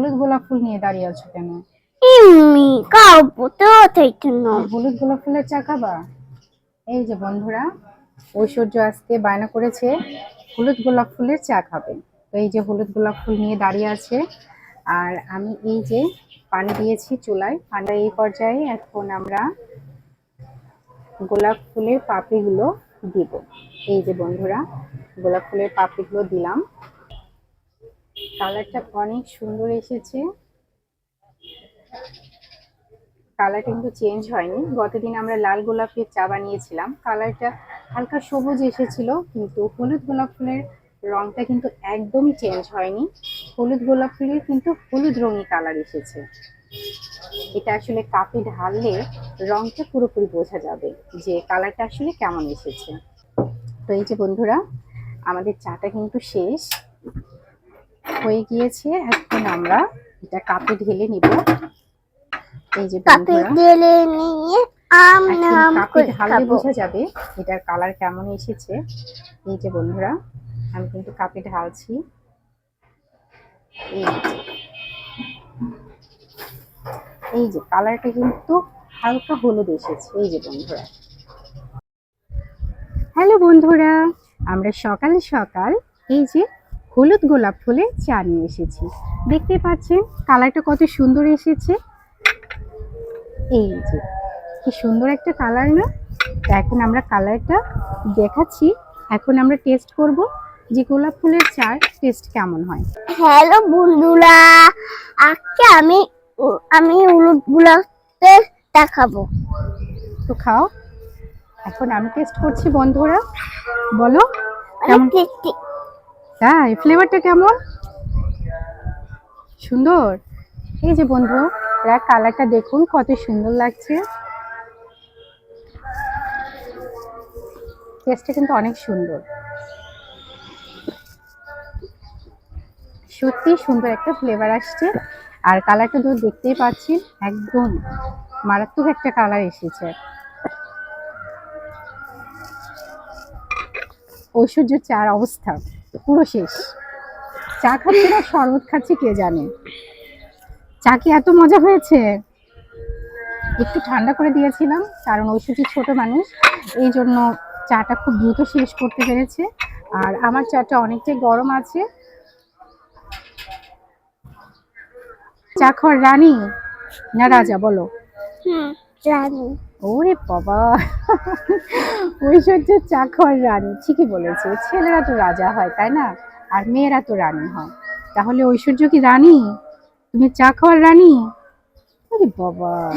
হলুদ গোলাপ ফুল নিয়ে দাঁড়িয়ে আছো কেন? এমনি খাব তো তাই জন্য হলুদ গোলাপ ফুলের চা খাবা? এই যে বন্ধুরা ঐশ্বর্য আজকে বায়না করেছে হলুদ গোলাপ ফুলের চা খাবে। তো এই যে হলুদ গোলাপ ফুল নিয়ে দাঁড়িয়ে আছে আর আমি এই যে পানি দিয়েছি চুলায় পানি এই পর্যায়ে এখন আমরা গোলাপ ফুলের পাপড়িগুলো দিব। এই যে বন্ধুরা গোলাপ ফুলের পাপড়িগুলো দিলাম। কালারটা অনেক সুন্দর এসেছে। কালার কিন্তু চেঞ্জ হয়নি। গতদিন আমরা লাল গোলাপের চা বানিয়েছিলাম। কালারটা হালকা সবুজ এসেছিল, কিন্তু হলুদ গোলাপ ফুলের রংটা কিন্তু একদমই চেঞ্জ হয়নি। হলুদ গোলাপ ফুলের কিন্তু হলুদ রঙই কালার এসেছে। এটা আসলে কাপে ঢাললে রংটা পুরোপুরি বোঝা যাবে যে কালারটা আসলে কেমন এসেছে। তো এই যে বন্ধুরা, আমাদের চাটা কিন্তু শেষ। হয়ে গিয়েছে এখন আমরা এটা কাপে ঢেলে নিব। এই যে কাপে দিলে নিয়ে আম নাম কাপে করে ঢাললে বোঝা যাবে এটার কালার কেমন এসেছে। এই যে বন্ধুরা আমি কিন্তু কাপে ঢালছি। এই যে এই যে কালারটা কিন্তু হালকা হলুদ এসেছে। এই যে বন্ধুরা। হ্যালো বন্ধুরা আমরা সকাল সকাল এই যে হলুদ গোলাপ ফুলে চা নিয়ে এসেছি। দেখতে পাচ্ছেন কালারটা কত সুন্দর এসেছে। এই যে কি সুন্দর একটা কালার না? তো এখন আমরা কালারটা দেখাচ্ছি। এখন আমরা টেস্ট করব যে গোলাপ ফুলের চার টেস্ট কেমন হয়। হ্যালো বন্ধুরা আজকে আমি আমি হলুদ গুলাপে দেখাবো। তো খাও। এখন আমি টেস্ট করছি বন্ধুরা। বলো কেমন টেস্টি তাই ফ্লেভারটা কেমন? সুন্দর। এই যে বন্ধুরা কালারটা দেখুন, কত সুন্দর লাগছে। টেস্টটা কিন্তু অনেক সুন্দর। সত্যি সুন্দর একটা ফ্লেভার আসছে। আর কালারটা তো দেখতেই পাচ্ছেন একদম মারাত্মক একটা কালার এসেছে। ঐশ্বর্য চার অবস্থা। পুরো শেষ। চা খাচ্ছি না, শরবত খাচ্ছি, কে জানে? চা কি এত মজা হয়েছে? একটু ঠান্ডা করে দিয়েছিলাম, কারণ ঐশ্বর্য ছোট মানুষ, এই জন্য চাটা খুব দ্রুত শেষ করতে পেরেছে। আর আমার চাটা অনেকটাই গরম আছে। চা খাওয়ার রানী? না রাজা, বলো। জানি ওরে বাবা। ঐশ্বর্য চা খাওয়ার রানী, ঠিকই বলেছে। ছেলেরা তো রাজা হয়, তাই না? আর মেয়েরা তো রানী হয়। তাহলে ঐশ্বর্য কি রানী? তুমি চা খাওয়ার রানী? ওরে বাবা।